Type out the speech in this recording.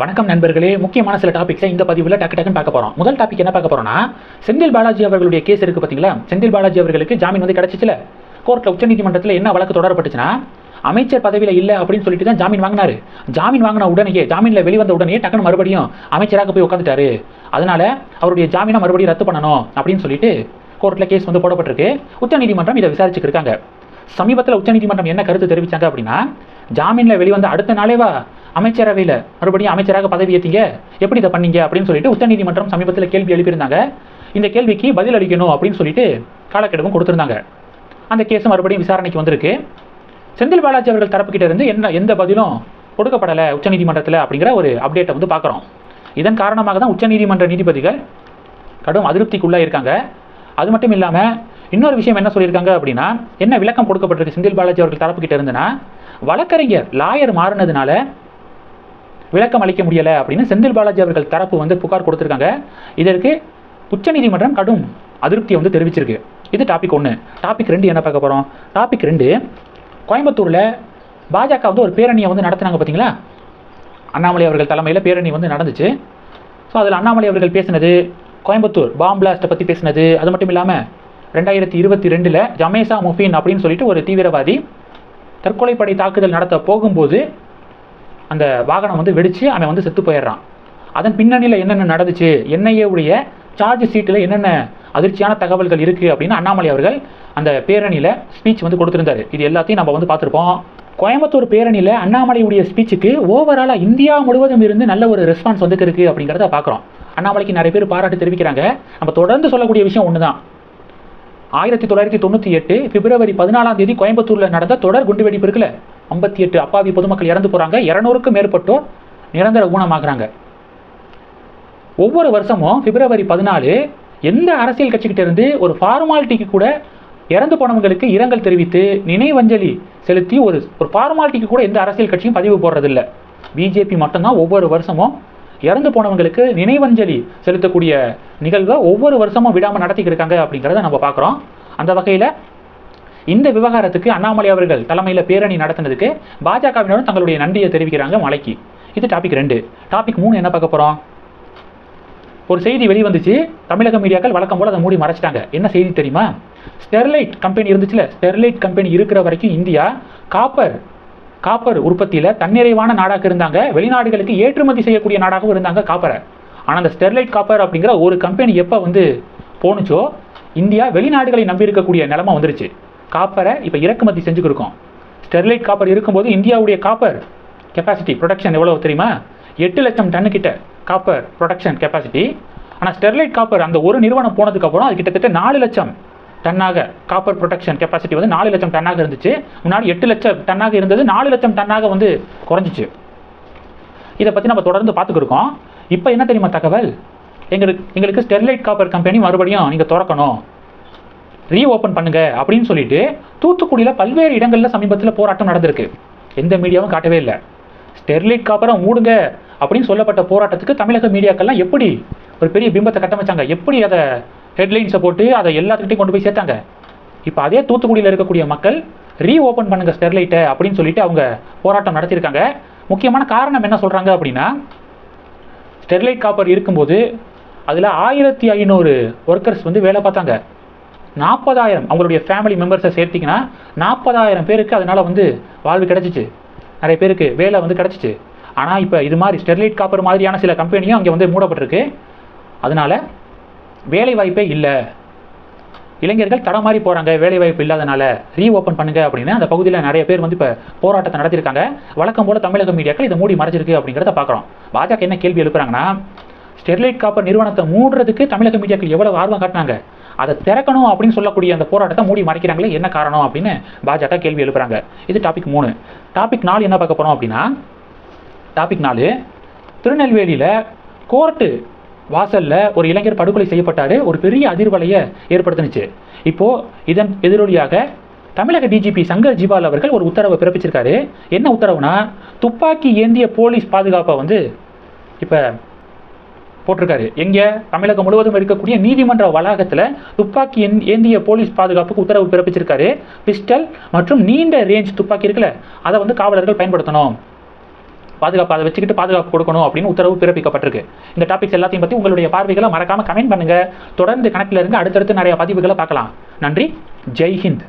வணக்கம் நண்பர்களே. முக்கியமான சில டாபிக்ஸை இந்த பதிவில் டக்கு டக்குன்னு பார்க்க போகிறோம் முதல் டாபிக் என்ன பார்க்க போகிறோம்னா செந்தில் பாலாஜி அவர்களுடைய கேஸ் இருக்கு பார்த்தீங்களா செந்தில் பாலாஜி அவர்களுக்கு ஜாமீன் வந்து கிடச்சிச்சில்ல கோர்ட்டில் உச்சநீதிமன்றத்தில் என்ன வழக்கு தொடரப்பட்டுச்சுன்னா அமைச்சர் பதவியில் இல்லை அப்படின்னு சொல்லிட்டு தான் ஜாமீன் வாங்கினாரு. ஜாமீன் வாங்கின உடனேயே ஜாமீனில் வெளிவந்த உடனே டக்குன்னு மறுபடியும் அமைச்சராக போய் உட்காந்துட்டாரு அதனால் அவருடைய ஜாமீனை மறுபடியும் ரத்து பண்ணணும் அப்படின்னு சொல்லிட்டு கோர்ட்டில் கேஸ் வந்து போடப்பட்டிருக்கு. உச்சநீதிமன்றம் இதை விசாரிச்சுக்கிருக்காங்க சமீபத்தில் உச்சநீதிமன்றம் என்ன கருத்து தெரிவித்தாங்க அப்படின்னா ஜாமீனில் வெளிவந்த அடுத்த நாளேவா அமைச்சரவையில். மறுபடியும் அமைச்சராக பதவி ஏற்றீங்க எப்படி இதை பண்ணீங்க? அப்படின்னு சொல்லிட்டு உச்சநீதிமன்றம் சமீபத்தில் கேள்வி எழுப்பியிருந்தாங்க. இந்த கேள்விக்கு பதில் அளிக்கணும் அப்படின்னு சொல்லிட்டு காலக்கெடுவும் கொடுத்துருந்தாங்க. அந்த கேஸ் மறுபடியும் விசாரணைக்கு வந்திருக்கு. செந்தில் பாலாஜி அவர்கள் தரப்புக்கிட்ட இருந்து என்ன எந்த பதிலும் கொடுக்கப்படலை உச்சநீதிமன்றத்தில் அப்படிங்கிற ஒரு அப்டேட்டை வந்து பார்க்குறோம். இதன் காரணமாக தான் உச்சநீதிமன்ற நீதிபதிகள் கடும் அதிருப்திக்குள்ளாக இருக்காங்க. அது மட்டும் இல்லாமல் இன்னொரு விஷயம் என்ன சொல்லியிருக்காங்க அப்படின்னா என்ன விளக்கம் கொடுக்கப்பட்டிருக்கு செந்தில் பாலாஜி அவர்கள் தரப்புக்கிட்ட இருந்துன்னா வழக்கறிஞர் லாயர் மாறினதுனால விளக்கம் அளிக்க முடியலை அப்படின்னு செந்தில் பாலாஜி அவர்கள் தரப்பு வந்து புகார் கொடுத்துருக்காங்க. இதற்கு உச்சநீதிமன்றம் கடும் அதிருப்தியை வந்து தெரிவிச்சிருக்கு. இது டாபிக் ஒன்று டாபிக் ரெண்டு என்ன பார்க்க போகிறோம் டாபிக் ரெண்டு கோயம்புத்தூரில் பாஜக வந்து ஒரு பேரணியை வந்து நடத்துனாங்க பார்த்தீங்களா அண்ணாமலை அவர்கள் தலைமையில் பேரணி வந்து நடந்துச்சு. ஸோ அதில் அண்ணாமலை அவர்கள் பேசினது கோயம்புத்தூர் பாம் பிளாஸ்ட்டை பற்றி பேசினது அது மட்டும் இல்லாமல் ரெண்டாயிரத்தி இருபத்தி ரெண்டில் ஜமேசா முஃபின் அப்படின்னு சொல்லிட்டு ஒரு தீவிரவாதி தற்கொலைப்படை தாக்குதல் நடத்த போகும்போது அந்த வாகனம் வந்து வெடித்து அவன் வந்து செத்து போயிடுறான். அதன் பின்னணியில் என்னென்ன நடந்துச்சு? NIA உடைய சார்ஜ் சீட்டில் என்னென்ன அதிர்ச்சியான தகவல்கள் இருக்குது அப்படின்னு அண்ணாமலை அவர்கள் அந்த பேரணியில் ஸ்பீச் வந்து கொடுத்துருந்தாரு. இது எல்லாத்தையும் நம்ம வந்து பார்த்துருப்போம். கோயம்புத்தூர் பேரணியில் அண்ணாமலையுடைய ஸ்பீச்சுக்கு ஓவராலாக இந்தியா முழுவதும் இருந்து நல்ல ஒரு ரெஸ்பான்ஸ் வந்துருக்கு அப்படிங்கிறத பார்க்குறோம். அண்ணாமலைக்கு நிறைய பேர் பாராட்டு தெரிவிக்கிறாங்க. நம்ம தொடர்ந்து சொல்லக்கூடிய விஷயம் ஒன்று தான் ஆயிரத்தி தொள்ளாயிரத்தி தொண்ணூற்றி எட்டு பிப்ரவரி பதினாலாம் தேதி கோயம்புத்தூரில் நடந்த தொடர் குண்டுவெடிப்பு இருக்குல்ல? ஐம்பத்தி எட்டு அப்பாவி பொதுமக்கள் இறந்து போகிறாங்க இரநூறுக்கும் மேற்பட்டோர் நிரந்தர ஊனமாகறாங்க. ஒவ்வொரு வருஷமும் பிப்ரவரி பதினாலு எந்த அரசியல் கட்சிக்கிட்ட இருந்து ஒரு ஃபார்மாலிட்டிக்கு கூட இறந்து போனவங்களுக்கு இரங்கல் தெரிவித்து நினைவஞ்சலி செலுத்தி ஒரு ஒரு ஃபார்மாலிட்டிக்கு கூட எந்த அரசியல் கட்சியும் பதிவு போடுறதில்ல. பிஜேபி மட்டும்தான் ஒவ்வொரு வருஷமும் இறந்து போனவங்களுக்கு நினைவஞ்சலி செலுத்தக்கூடிய நிகழ்வை ஒவ்வொரு வருஷமும் விடாமல் நடத்திக்கிட்டு இருக்காங்க அப்படிங்கிறத நம்ம பார்க்குறோம். அந்த வகையில் இந்த விவகாரத்துக்கு அண்ணாமலை அவர்கள் தலைமையில் பேரணி நடத்தினதுக்கு பாஜகவினரும் தங்களுடைய நன்றியை தெரிவிக்கிறாங்க மலைக்கு. இது டாபிக் ரெண்டு. டாபிக் மூணு என்ன பார்க்க போகிறோம் ஒரு செய்தி வெளிவந்துச்சு. தமிழக மீடியாக்கள் வழக்கம் போல் அதை மூடி மறைச்சிட்டாங்க. என்ன செய்தி தெரியுமா? ஸ்டெர்லைட் கம்பெனி இருந்துச்சுல? ஸ்டெர்லைட் கம்பெனி இருக்கிற வரைக்கும் இந்தியா காப்பர் காப்பர் உற்பத்தியில் தன்னிறைவான நாடாக இருந்தாங்க. வெளிநாடுகளுக்கு ஏற்றுமதி செய்யக்கூடிய நாடாகவும் இருந்தாங்க காப்பரை. ஆனால் அந்த ஸ்டெர்லைட் காப்பர் அப்படிங்கிற ஒரு கம்பெனி எப்போ வந்து போணுச்சோ இந்தியா வெளிநாடுகளை நம்பி இருக்கக்கூடிய வந்துருச்சு. காப்பரை இப்போ இறக்குமதி செஞ்சுக்கிருக்கோம். ஸ்டெர்லைட் காப்பர் இருக்கும்போது இந்தியாவுடைய காப்பர் கெப்பாசிட்டி ப்ரொடக்ஷன் எவ்வளோ தெரியுமா? எட்டு லட்சம் டன்னுக்கிட்ட காப்பர் ப்ரொடக்ஷன் கெப்பாசிட்டி ஆனால் ஸ்டெர்லைட் காப்பர் அந்த ஒரு நிறுவனம் போனதுக்கப்புறம் அது கிட்டத்தட்ட நாலு லட்சம் டன்னாக காப்பர் ப்ரொடக்ஷன் கெப்பாசிட்டி வந்து நாலு லட்சம் டன்னாக இருந்துச்சு. முன்னாடி எட்டு லட்சம் டன்னாக இருந்தது நாலு லட்சம் டன்னாக வந்து குறைஞ்சிச்சு. இதை பற்றி நம்ம தொடர்ந்து பார்த்துக்கிருக்கோம். இப்போ என்ன தெரியுமா தகவல்? எங்களுக்கு எங்களுக்கு ஸ்டெர்லைட் காப்பர் கம்பெனி மறுபடியும் நீங்கள் திறக்கணும். ரீ ஓப்பன் பண்ணுங்க அப்படின்னு சொல்லிட்டு தூத்துக்குடியில் பல்வேறு இடங்களில் சமீபத்தில் போராட்டம் நடந்திருக்கு. எந்த மீடியாவும் காட்டவே இல்லை. ஸ்டெர்லைட் காப்பரை மூடுங்க அப்படின்னு சொல்லப்பட்ட போராட்டத்துக்கு தமிழக மீடியாக்கள்லாம் எப்படி ஒரு பெரிய பிம்பத்தை கட்டமைச்சாங்க? எப்படி அதை ஹெட்லைன்ஸை போட்டு அதை எல்லாத்துக்கிட்டையும் கொண்டு போய் சேர்த்தாங்க. இப்போ அதே தூத்துக்குடியில் இருக்கக்கூடிய மக்கள் ரீ ஓப்பன் பண்ணுங்கள் ஸ்டெர்லைட்டை அப்படின்னு சொல்லிட்டு அவங்க போராட்டம் நடத்தியிருக்காங்க. முக்கியமான காரணம் என்ன சொல்கிறாங்க அப்படின்னா ஸ்டெர்லைட் காப்பர் இருக்கும்போது அதில் ஆயிரத்தி ஐநூறு ஒர்க்கர்ஸ் வந்து வேலை பார்த்தாங்க. நாற்பதாயிரம் அவங்களுடைய ஃபேமிலி மெம்பர்ஸை சேர்த்திங்கன்னா நாற்பதாயிரம் பேருக்கு அதனால் வந்து வாழ்வு கிடச்சிச்சு. நிறைய பேருக்கு வேலை வந்து கிடச்சிச்சு. ஆனால் இப்போ இது மாதிரி ஸ்டெர்லைட் காப்பர் மாதிரியான சில கம்பெனியும் அங்கே வந்து மூடப்பட்டிருக்கு. அதனால் வேலை வாய்ப்பே இல்லை. இளைஞர்கள் தடமாறி போகிறாங்க வேலைவாய்ப்பு இல்லாதனால. ரீ ஓப்பன் பண்ணுங்க அப்படின்னு அந்த பகுதியில் நிறைய பேர் வந்து இப்போ போராட்டத்தை நடத்தியிருக்காங்க. வழக்கம் போல தமிழக மீடியாக்கள் இதை மூடி மறைச்சிருக்கு அப்படிங்கிறத பார்க்குறோம். பாஜக என்ன கேள்வி எழுப்புறாங்கன்னா ஸ்டெர்லைட் காப்பர் நிறுவனத்தை மூடுறதுக்கு தமிழக மீடியாக்கள் எவ்வளவு ஆர்வம் காட்டினாங்க? அதை திறக்கணும் அப்படின்னு சொல்லக்கூடிய அந்த போராட்டத்தை மூடி மறைக்கிறாங்களே என்ன காரணம் அப்படின்னு பாஜக கேள்வி எழுப்புறாங்க. இது டாபிக் மூணு. டாபிக் நாலு என்ன பார்க்க போகிறோம் அப்படின்னா டாபிக் நாலு திருநெல்வேலியில் கோர்ட்டு வாசல்ல ஒரு இளைஞர் படுகொலை செய்யப்பட்டாரு. ஒரு பெரிய அதிர்வலையை ஏற்படுத்துனுச்சு. இப்போ இதன் எதிரொலியாக தமிழக டிஜிபி சங்கர் ஜிவால் அவர்கள் ஒரு உத்தரவை பிறப்பிச்சிருக்காரு. என்ன உத்தரவுனா துப்பாக்கி ஏந்திய போலீஸ் பாதுகாப்பை வந்து இப்போ போட்டிருக்காரு. எங்கே தமிழகம் முழுவதும் இருக்கக்கூடிய நீதிமன்ற வளாகத்தில் துப்பாக்கி ஏந்திய போலீஸ் பாதுகாப்புக்கு உத்தரவு பிறப்பிச்சிருக்காரு. பிஸ்டல் மற்றும் நீண்ட ரேஞ்ச் துப்பாக்கி இருக்குல்ல அதை வந்து காவலர்கள் பயன்படுத்தணும். பாதுகாப்பு அதை வச்சுக்கிட்டு பாதுகாப்பு கொடுக்கணும் அப்படின்னு உத்தரவு பிறப்பிக்கப்பட்டிருக்கு. இந்த டாபிக்ஸ் எல்லாத்தையும் பற்றி உங்களுடைய பார்வைகளை மறக்காம கமெண்ட் பண்ணுங்க. தொடர்ந்து கணக்கில் இருந்து அடுத்தடுத்து நிறைய பதிவுகளை பார்க்கலாம். நன்றி. ஜெய் ஹிந்த்.